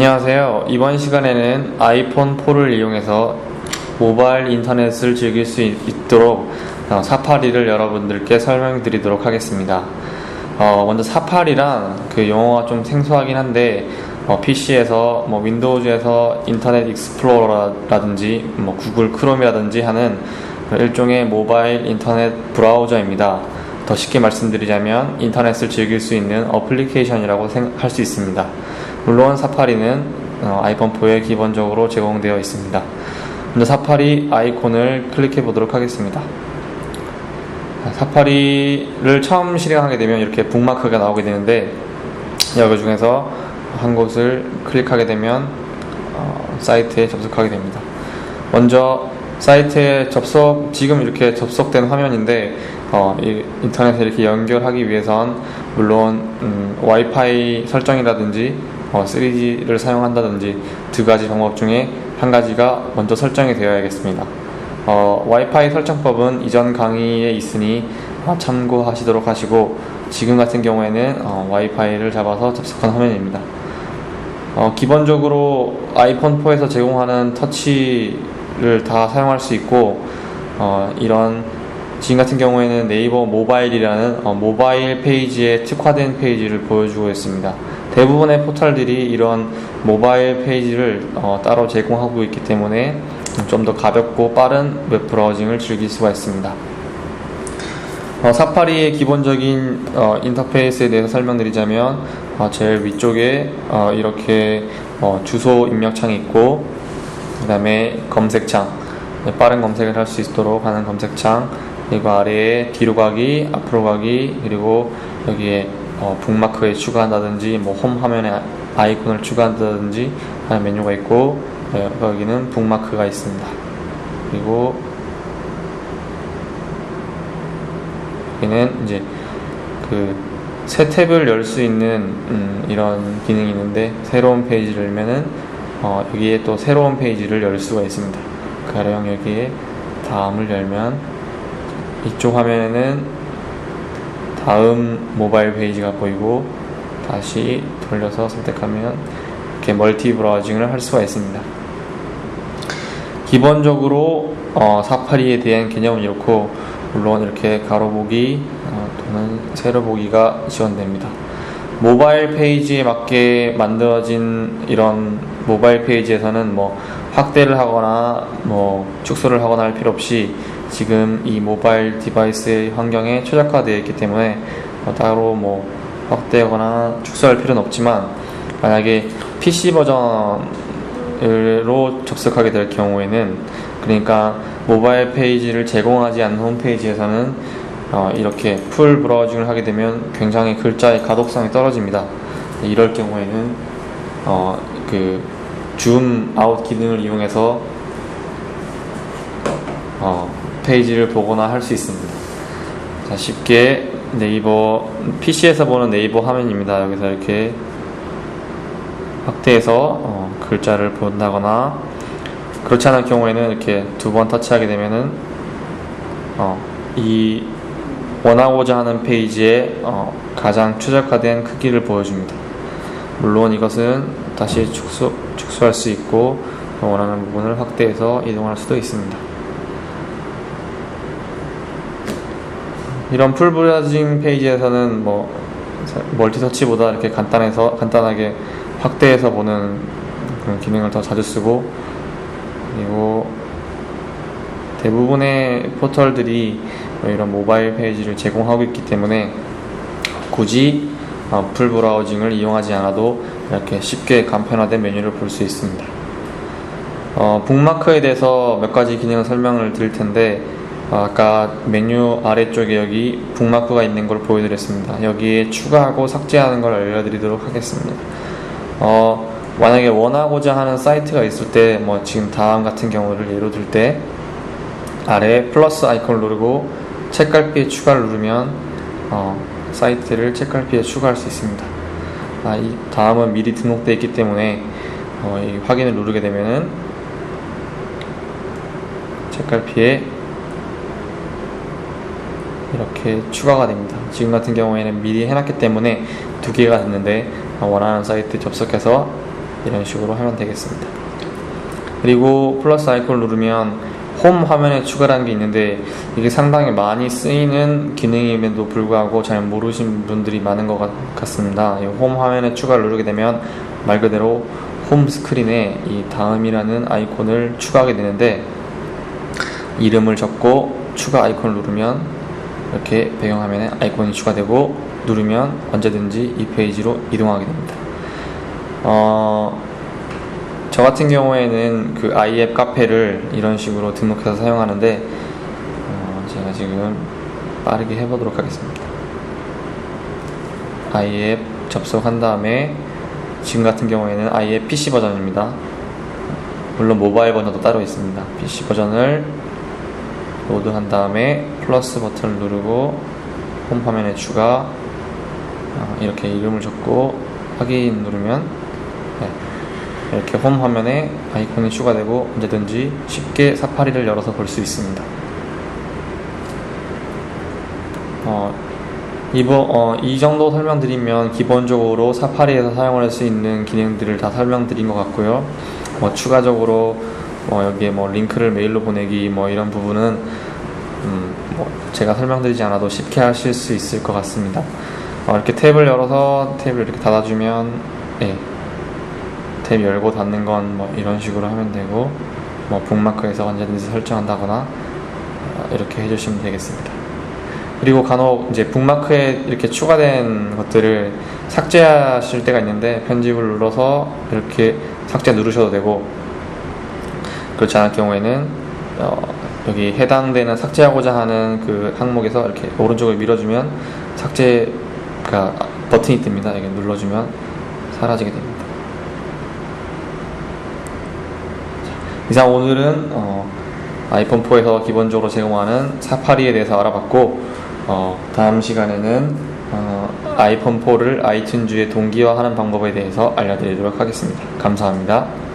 안녕하세요. 이번 시간에는 아이폰 4를 이용해서 모바일 인터넷을 즐길 수 있- 있도록 어, 사파리를 여러분들께 설명드리도록 하겠습니다. 어, 먼저 사파리란 그 용어가 좀 생소하긴 한데 PC에서 뭐 윈도우즈에서 인터넷 익스플로러라든지 뭐 구글 크롬이라든지 하는 일종의 모바일 인터넷 브라우저입니다. 더 쉽게 말씀드리자면 인터넷을 즐길 수 있는 어플리케이션이라고 할 수 있습니다. 물론 사파리는 어, 아이폰 4에 기본적으로 제공되어 있습니다. 먼저 사파리 아이콘을 클릭해 보도록 하겠습니다. 사파리를 처음 실행하게 되면 이렇게 북마크가 나오게 되는데 여기 중에서 한 곳을 클릭하게 되면 어, 사이트에 접속하게 됩니다. 먼저 사이트에 접속 지금 이렇게 접속된 화면인데 어, 이 인터넷에 이렇게 연결하기 위해선 물론 음, 와이파이 설정이라든지 어, 3G를 사용한다든지 두 가지 방법 중에 한 가지가 먼저 설정이 되어야겠습니다. 어, 와이파이 설정법은 이전 강의에 있으니 어, 참고하시도록 하시고 지금 같은 경우에는 어, 와이파이를 잡아서 접속한 화면입니다. 어, 기본적으로 아이폰 4에서 제공하는 터치를 다 사용할 수 있고 어, 이런 지금 같은 경우에는 네이버 모바일이라는 어, 모바일 페이지에 특화된 페이지를 보여주고 있습니다. 대부분의 포털들이 이런 모바일 페이지를 어, 따로 제공하고 있기 때문에 좀 더 가볍고 빠른 웹 브라우징을 즐길 수가 있습니다. 어, 사파리의 기본적인 어, 인터페이스에 대해서 설명드리자면 어, 제일 위쪽에 어, 이렇게 어, 주소 입력창이 있고 그 다음에 검색창 네, 빠른 검색을 할 수 있도록 하는 검색창 그리고 아래에 뒤로 가기 앞으로 가기 그리고 여기에 어, 북마크에 추가한다든지 뭐 홈 화면에 아이콘을 추가한다든지 하는 메뉴가 있고 네, 여기는 북마크가 있습니다 그리고 여기는 이제 그 새 탭을 열 수 있는 음, 이런 기능이 있는데 새로운 페이지를 열면은 어, 여기에 또 새로운 페이지를 열 수가 있습니다. 가령 여기에 다음을 열면 이쪽 화면에는 다음 모바일 페이지가 보이고 다시 돌려서 선택하면 이렇게 멀티 브라우징을 할 수가 있습니다. 기본적으로 어, 사파리에 대한 개념은 이렇고 물론 이렇게 가로보기 어, 또는 세로보기가 지원됩니다. 모바일 페이지에 맞게 만들어진 이런 모바일 페이지에서는 뭐 확대를 하거나 뭐 축소를 하거나 할 필요 없이 지금 이 모바일 디바이스의 환경에 최적화되어 있기 때문에 뭐 따로 뭐 확대하거나 축소할 필요는 없지만 만약에 PC 버전으로 접속하게 될 경우에는 그러니까 모바일 페이지를 제공하지 않는 홈페이지에서는 어, 이렇게 풀 브라우징을 하게 되면 굉장히 글자의 가독성이 떨어집니다. 이럴 경우에는 어, 그 줌 아웃 기능을 이용해서 어, 페이지를 보거나 할 수 있습니다. 자, 쉽게 네이버 PC에서 보는 네이버 화면입니다. 여기서 이렇게 확대해서 어, 글자를 본다거나 그렇지 않을 경우에는 이렇게 두 번 터치하게 되면은 어, 이 원하고자 하는 페이지에 어, 가장 최적화된 크기를 보여줍니다. 물론 이것은 다시 축소, 축소할 수 있고 원하는 부분을 확대해서 이동할 수도 있습니다. 이런 풀 브라우징 페이지에서는 뭐 멀티 터치보다 이렇게 간단해서 간단하게 확대해서 보는 그런 기능을 더 자주 쓰고 그리고 대부분의 포털들이 이런 모바일 페이지를 제공하고 있기 때문에 굳이 어, 풀 브라우징을 이용하지 않아도 이렇게 쉽게 간편화된 메뉴를 볼 수 있습니다. 어, 북마크에 대해서 몇 가지 기능을 설명을 드릴 텐데 어, 아까 메뉴 아래쪽에 여기 북마크가 있는 걸 보여드렸습니다. 여기에 추가하고 삭제하는 걸 알려드리도록 하겠습니다. 어, 만약에 원하고자 하는 사이트가 있을 때, 뭐 지금 다음 같은 경우를 예로 들 때, 아래 플러스 아이콘을 누르고 책갈피에 추가를 누르면 어, 사이트를 책갈피에 추가할 수 있습니다. 아, 이 다음은 미리 등록되어 있기 때문에 어, 이 확인을 누르게 되면은 책갈피에 이렇게 추가가 됩니다. 지금 같은 경우에는 미리 해놨기 때문에 두 개가 됐는데 어, 원하는 사이트 접속해서 이런 식으로 하면 되겠습니다. 그리고 플러스 아이콘을 누르면 홈 화면에 추가라는 게 있는데 이게 상당히 많이 쓰이는 기능임에도 불구하고 잘 모르신 분들이 많은 것 같- 같습니다. 이홈 화면에 추가를 누르게 되면 말 그대로 홈 스크린에 이 다음이라는 아이콘을 추가하게 되는데 이름을 적고 추가 아이콘을 누르면 이렇게 배경화면에 아이콘이 추가되고 누르면 언제든지 이 페이지로 이동하게 됩니다. 어, 저 같은 경우에는 그 아이앱 카페를 이런 식으로 등록해서 사용하는데 어, 제가 지금 빠르게 해보도록 하겠습니다. 아이앱 접속한 다음에 지금 같은 경우에는 아이앱 PC 버전입니다. 물론 모바일 버전도 따로 있습니다. PC 버전을 로드 한 다음에 플러스 버튼을 누르고 홈 화면에 추가 어, 이렇게 이름을 적고 확인 누르면 네, 이렇게 홈 화면에 아이콘이 추가되고 언제든지 쉽게 사파리를 열어서 볼 수 있습니다. 어, 이번 어, 이 정도 설명드리면 기본적으로 사파리에서 사용할 수 있는 기능들을 다 설명드린 것 같고요. 뭐 추가적으로 뭐 여기에 뭐 링크를 메일로 보내기 뭐 이런 부분은 음, 뭐 제가 설명드리지 않아도 쉽게 하실 수 있을 것 같습니다. 어, 이렇게 탭을 열어서 탭을 이렇게 닫아주면 예, 탭 열고 닫는 건 뭐 이런 식으로 하면 되고 뭐 북마크에서 언제든지 설정한다거나 어, 이렇게 해주시면 되겠습니다. 그리고 간혹 이제 북마크에 이렇게 추가된 것들을 삭제하실 때가 있는데 편집을 눌러서 이렇게 삭제 누르셔도 되고 그렇지 않을 경우에는 어, 여기 해당되는 삭제하고자 하는 그 항목에서 이렇게 오른쪽을 밀어주면 삭제가 버튼이 뜹니다. 이렇게 눌러주면 사라지게 됩니다. 이상 오늘은 어, 아이폰 4에서 기본적으로 제공하는 사파리에 대해서 알아봤고 어, 다음 시간에는 어, 아이폰 4를 아이튠즈에 동기화하는 방법에 대해서 알려드리도록 하겠습니다. 감사합니다.